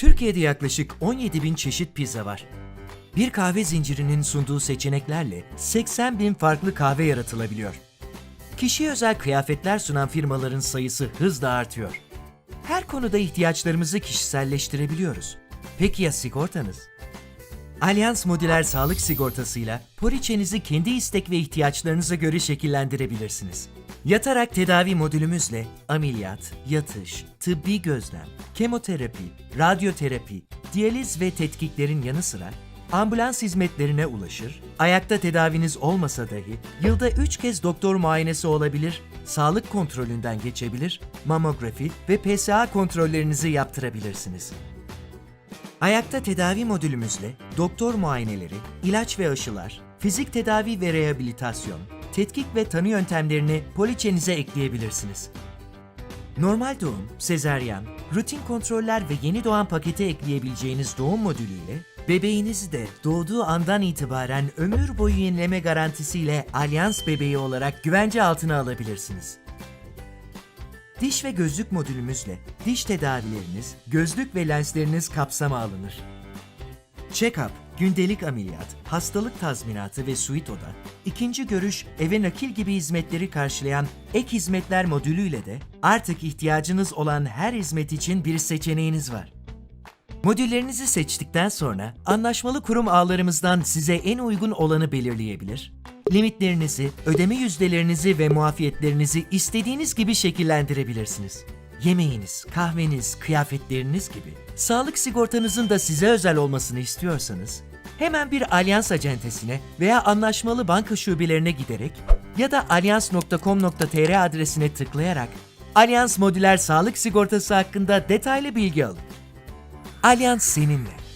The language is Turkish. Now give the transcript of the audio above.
Türkiye'de yaklaşık 17 bin çeşit pizza var. Bir kahve zincirinin sunduğu seçeneklerle 80 bin farklı kahve yaratılabiliyor. Kişiye özel kıyafetler sunan firmaların sayısı hızla artıyor. Her konuda ihtiyaçlarımızı kişiselleştirebiliyoruz. Peki ya sigortanız? Alyans Modüler Sağlık Sigortası'yla poliçenizi kendi istek ve ihtiyaçlarınıza göre şekillendirebilirsiniz. Yatarak tedavi modülümüzle ameliyat, yatış, tıbbi gözlem, kemoterapi, radyoterapi, diyaliz ve tetkiklerin yanı sıra ambulans hizmetlerine ulaşır, ayakta tedaviniz olmasa dahi yılda 3 kez doktor muayenesi olabilir, sağlık kontrolünden geçebilir, mamografi ve PSA kontrollerinizi yaptırabilirsiniz. Ayakta tedavi modülümüzle doktor muayeneleri, ilaç ve aşılar, fizik tedavi ve rehabilitasyon, tetkik ve tanı yöntemlerini poliçenize ekleyebilirsiniz. Normal doğum, sezeryan, rutin kontroller ve yeni doğan pakete ekleyebileceğiniz doğum modülüyle bebeğinizi de doğduğu andan itibaren ömür boyu yenileme garantisiyle Alyans bebeği olarak güvence altına alabilirsiniz. Diş ve gözlük modülümüzle diş tedavileriniz, gözlük ve lensleriniz kapsama alınır. Check-up, gündelik ameliyat, hastalık tazminatı ve suite oda, ikinci görüş, eve nakil gibi hizmetleri karşılayan ek hizmetler modülüyle de artık ihtiyacınız olan her hizmet için bir seçeneğiniz var. Modüllerinizi seçtikten sonra anlaşmalı kurum ağlarımızdan size en uygun olanı belirleyebilir, limitlerinizi, ödeme yüzdelerinizi ve muafiyetlerinizi istediğiniz gibi şekillendirebilirsiniz. Yemeğiniz, kahveniz, kıyafetleriniz gibi sağlık sigortanızın da size özel olmasını istiyorsanız hemen bir Alyans acentesine veya anlaşmalı banka şubelerine giderek ya da alyans.com.tr adresine tıklayarak Alyans Modüler Sağlık Sigortası hakkında detaylı bilgi alın. Alyans seninle.